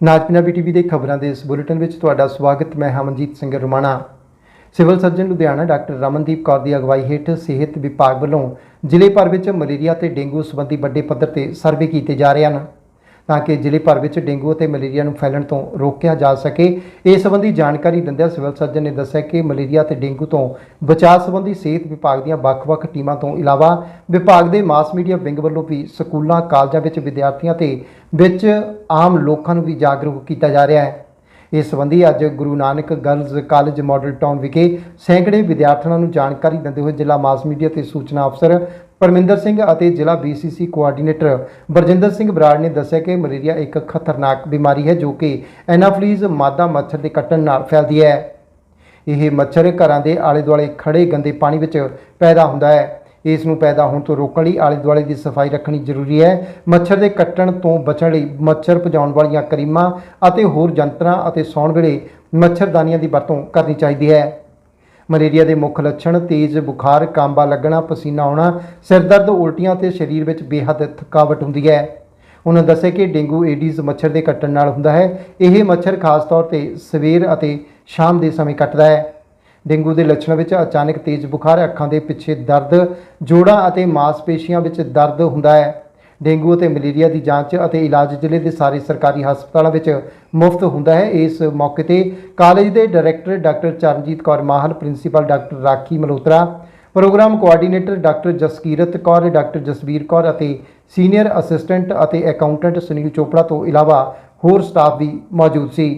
ਨਾਜ Punjabi TV ਦੇ ਖਬਰਾਂ ਦੇ ਇਸ ਬੁਲੇਟਿਨ ਵਿੱਚ ਤੁਹਾਡਾ ਸਵਾਗਤ, ਮੈਂ Hamanjit Singh Rumana. Civil surgeon Ludhiana doctor Ramandeep Kaur ਦੀ ਅਗਵਾਈ ਹੇਠ ਸਿਹਤ ਵਿਭਾਗ ਵੱਲੋਂ ਜ਼ਿਲ੍ਹੇ ਭਰ ਵਿੱਚ ਮਲੇਰੀਆ ਤੇ ਡੇਂਗੂ ਸੰਬੰਧੀ ਵੱਡੇ ਪੱਧਰ ਤੇ ਸਰਵੇ ਕੀਤੇ ਜਾ ਰਹੇ ਹਨ। ਤਾਂ ਕਿ ਜ਼ਿਲ੍ਹੇ ਭਰ ਵਿੱਚ ਡੇਂਗੂ ਅਤੇ ਮਲੇਰੀਆ ਨੂੰ ਫੈਲਣ ਤੋਂ ਰੋਕਿਆ ਜਾ ਸਕੇ। ਇਸ ਸੰਬੰਧੀ ਜਾਣਕਾਰੀ ਦਿੰਦਿਆਂ ਸਿਵਲ ਸਰਜਨ ਨੇ ਦੱਸਿਆ ਕਿ ਮਲੇਰੀਆ ਅਤੇ ਡੇਂਗੂ ਤੋਂ ਬਚਾਅ ਸੰਬੰਧੀ ਸਿਹਤ ਵਿਭਾਗ ਦੀਆਂ ਵੱਖ-ਵੱਖ ਟੀਮਾਂ ਤੋਂ ਇਲਾਵਾ ਵਿਭਾਗ ਦੇ ਮਾਸ ਮੀਡੀਆ ਵਿੰਗ ਵੱਲੋਂ ਵੀ ਸਕੂਲਾਂ, ਕਾਲਜਾਂ ਵਿੱਚ ਵਿਦਿਆਰਥੀਆਂ ਤੇ ਵਿੱਚ ਆਮ ਲੋਕਾਂ ਨੂੰ ਵੀ ਜਾਗਰੂਕ ਕੀਤਾ ਜਾ ਰਿਹਾ ਹੈ। ਇਸ ਸੰਬੰਧੀ ਅੱਜ Guru Nanak girls college model town ਵਿਖੇ ਸੈਂਕੜੇ ਵਿਦਿਆਰਥਣਾਂ ਨੂੰ ਜਾਣਕਾਰੀ ਦਿੰਦੇ ਹੋਏ ਜ਼ਿਲ੍ਹਾ ਮਾਸ ਮੀਡੀਆ ਤੇ ਸੂਚਨਾ ਅਫਸਰ ਪਰਮਿੰਦਰ ਸਿੰਘ ਅਤੇ ਜ਼ਿਲ੍ਹਾ BCC ਕੋਆਰਡੀਨੇਟਰ ਬਰਜਿੰਦਰ ਸਿੰਘ ਬਰਾੜ ਨੇ ਦੱਸਿਆ ਕਿ ਮਲੇਰੀਆ ਇੱਕ ਖਤਰਨਾਕ ਬਿਮਾਰੀ ਹੈ ਜੋ ਕਿ ਐਨਾਫਲੀਜ਼ ਮਾਦਾ ਮੱਛਰ ਦੇ ਕੱਟਣ ਨਾਲ ਫੈਲਦੀ ਹੈ। ਇਹ ਮੱਛਰ ਘਰਾਂ ਦੇ ਆਲੇ ਦੁਆਲੇ ਖੜੇ ਗੰਦੇ ਪਾਣੀ ਵਿੱਚ ਪੈਦਾ ਹੁੰਦਾ ਹੈ। ਇਸ ਨੂੰ ਪੈਦਾ ਹੋਣ ਤੋਂ ਰੋਕਣ ਲਈ ਆਲੇ ਦੁਆਲੇ ਦੀ ਸਫ਼ਾਈ ਰੱਖਣੀ ਜ਼ਰੂਰੀ ਹੈ। ਮੱਛਰ ਦੇ ਕੱਟਣ ਤੋਂ ਬਚਣ ਲਈ ਮੱਛਰ ਭਜਾਉਣ ਵਾਲੀਆਂ ਕਰੀਮਾਂ ਅਤੇ ਹੋਰ ਜੰਤਰਾਂ ਅਤੇ ਸੌਣ ਵੇਲੇ ਮੱਛਰਦਾਨੀਆਂ ਦੀ ਵਰਤੋਂ ਕਰਨੀ ਚਾਹੀਦੀ ਹੈ। ਮਲੇਰੀਆ ਦੇ ਮੁੱਖ ਲੱਛਣ, ਤੇਜ਼ ਬੁਖਾਰ, ਕਾਂਬਾ ਲੱਗਣਾ, ਪਸੀਨਾ ਆਉਣਾ, ਸਿਰ ਦਰਦ, ਉਲਟੀਆਂ ਤੇ ਸਰੀਰ ਵਿੱਚ ਬੇਹੱਦ ਥਕਾਵਟ ਹੁੰਦੀ ਹੈ। ਉਹਨਾਂ ਦੱਸਿਆ ਕਿ ਡੇਂਗੂ ਏਡੀਜ਼ ਮੱਛਰ ਦੇ ਕੱਟਣ ਨਾਲ ਹੁੰਦਾ ਹੈ। ਇਹ ਮੱਛਰ ਖਾਸ ਤੌਰ ਤੇ ਸਵੇਰ ਅਤੇ ਸ਼ਾਮ ਦੇ ਸਮੇਂ ਕੱਟਦਾ ਹੈ। ਡੇਂਗੂ ਦੇ ਲੱਛਣਾਂ ਵਿੱਚ ਅਚਾਨਕ ਤੇਜ਼ ਬੁਖਾਰ, ਅੱਖਾਂ ਦੇ ਪਿੱਛੇ ਦਰਦ, ਜੋੜਾਂ ਅਤੇ ਮਾਸਪੇਸ਼ੀਆਂ ਵਿੱਚ ਦਰਦ ਹੁੰਦਾ ਹੈ। ਡੇਂਗੂ ਅਤੇ ਮਲੇਰੀਆ ਦੀ ਜਾਂਚ ਅਤੇ ਇਲਾਜ ਜ਼ਿਲ੍ਹੇ ਦੇ ਸਾਰੇ ਸਰਕਾਰੀ ਹਸਪਤਾਲਾਂ ਵਿੱਚ ਮੁਫਤ ਹੁੰਦਾ ਹੈ। ਇਸ ਮੌਕੇ ਤੇ ਕਾਲਜ ਦੇ director doctor Charanjit Kaur Mahal, principal doctor Rakhi Malhotra, programme coordinator doctor Jaskirat Kaur, doctor Jasbir Kaur ਅਤੇ ਸੀਨੀਅਰ ਅਸਿਸਟੈਂਟ ਅਤੇ ਅਕਾਊਂਟੈਂਟ ਸੁਨੀਲ ਚੋਪੜਾ ਤੋਂ ਇਲਾਵਾ ਹੋਰ ਸਟਾਫ ਵੀ ਮੌਜੂਦ ਸੀ।